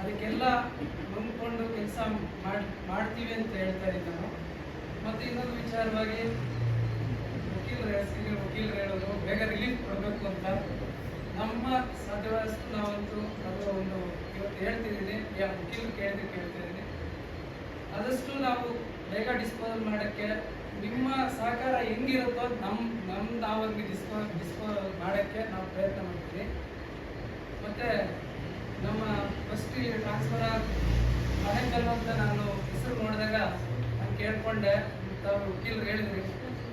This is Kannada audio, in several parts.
ಅದಕ್ಕೆಲ್ಲ ನಂಬ್ಕೊಂಡು ಕೆಲಸ ಮಾಡಿ, ಮಾಡ್ತೀವಿ ಅಂತ ಹೇಳ್ತಾ ಇದ್ದ ನಾನು. ಮತ್ತು ಇನ್ನೊಂದು ವಿಚಾರವಾಗಿ ವಕೀಲರು ಸೀನಿಯರ್ ವಕೀಲರು ಹೇಳೋದು ಬೇಗ ರಿಲೀಫ್ ಕೊಡಬೇಕು ಅಂತ. ನಮ್ಮ ಸಾಧ್ಯವಾದಷ್ಟು ನಾವಂತೂ ಅದು ಒಂದು ಇವತ್ತು ಹೇಳ್ತಿದ್ದೀನಿ, ಯಾ ವಕೀಲರು ಕೇಳಿದ್ರೆ ಕೇಳ್ತಿದ್ದೀನಿ ಆದಷ್ಟು ನಾವು ಬೇಗ ಡಿಸ್ಪೋಸಲ್ ಮಾಡೋಕ್ಕೆ ನಿಮ್ಮ ಸಹಕಾರ ಹೆಂಗಿರುತ್ತೋ ನಮ್ಮ ನಮ್ಮ ನಾವೊಂದು ಡಿಸ್ಪೋ ಡಿಸ್ಪೋ ಮಾಡೋಕ್ಕೆ ನಾವು ಪ್ರಯತ್ನ ಮಾಡ್ತೀವಿ ಮತ್ತು ನಮ್ಮ ಫಸ್ಟ್ ಟ್ರಾನ್ಸ್ಫರ್ ಮಹೇಂದ್ರ ಅಂತ ನಾನು ಹೆಸರು ನೋಡಿದಾಗ ನಾನು ಕೇಳ್ಕೊಂಡೆ ತಾವು ವಕೀಲರು ಹೇಳಿದ್ರಿ.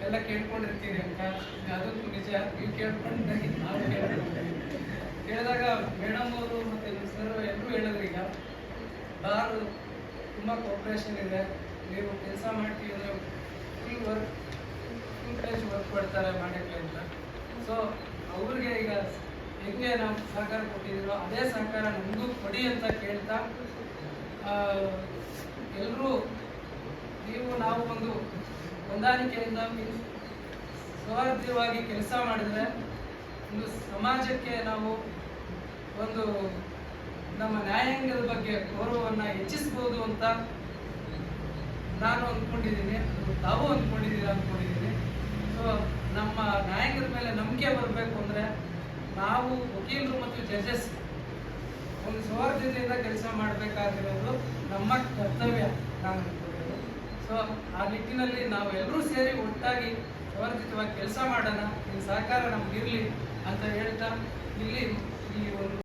ಎಲ್ಲ ಕೇಳ್ಕೊಂಡಿರ್ತೀರಿ ಅಂತ. ಅದಕ್ಕೂ ನಿಜ. ನೀವು ಕೇಳ್ಕೊಂಡಾಗಿ ನಾವು ಕೇಳಿದಾಗ ಮೇಡಮ್ ಅವರು ಮತ್ತು ಸರ್ ಎಲ್ಲರೂ ಹೇಳಿದ್ರು ಈಗ, ಬಾರ್, ತುಂಬ ಕೋಪ್ರೇಷನ್ ಇದೆ. ನೀವು ಕೆಲಸ ಮಾಡ್ತೀವಿ ಅಂದರೆ full work full page work ಕೊಡ್ತಾರೆ ಮಾಡೋಕ್ಕೆ ಅಂತ. ಸೊ ಅವ್ರಿಗೆ ಈಗ ಹೆಂಗೆ ನಾವು ಸಹಕಾರ ಕೊಟ್ಟಿದ್ದೀರೋ ಅದೇ ಸಹಕಾರ ನಮಗೂ ಕೊಡಿ ಅಂತ ಕೇಳ್ತಾ ಎಲ್ಲರೂ ನೀವು ನಾವು ಒಂದು ಹೊಂದಾಣಿಕೆಯಿಂದ ಸೌಹಾರ್ದವಾಗಿ ಕೆಲಸ ಮಾಡಿದ್ರೆ ಒಂದು ಸಮಾಜಕ್ಕೆ ನಾವು ಒಂದು ನಮ್ಮ ನ್ಯಾಯಾಂಗದ ಬಗ್ಗೆ ಗೌರವವನ್ನು ಹೆಚ್ಚಿಸ್ಬೋದು ಅಂತ ನಾನು ಅಂದ್ಕೊಂಡಿದ್ದೀನಿ. ಅದು ತಾವು ಅಂದ್ಕೊಂಡಿದ್ದೀನಿ ಸೊ ನಮ್ಮ ನ್ಯಾಯಾಂಗದ ಮೇಲೆ ನಂಬಿಕೆ ಬರಬೇಕು ಅಂದರೆ ನಾವು ವಕೀಲರು ಮತ್ತು ಜಡ್ಜಸ್ ಒಂದು ಸೌಹಾರ್ದತೆಯಿಂದ ಕೆಲಸ ಮಾಡಬೇಕಾಗಿರೋದು ನಮ್ಮ ಕರ್ತವ್ಯ ನಾನು ಅಂದ್ಕೊಂಡಿರೋದು. ಸೊ ಆ ನಿಟ್ಟಿನಲ್ಲಿ ನಾವು ಎಲ್ಲರೂ ಸೇರಿ ಒಟ್ಟಾಗಿ ಸೌಹಾರ್ದಿತವಾಗಿ ಕೆಲಸ ಮಾಡೋಣ ನಿಮ್ಮ ಸಹಕಾರ ನಮಗಿರಲಿ ಅಂತ ಹೇಳ್ತಾ ಇಲ್ಲಿ ಈ ಒಂದು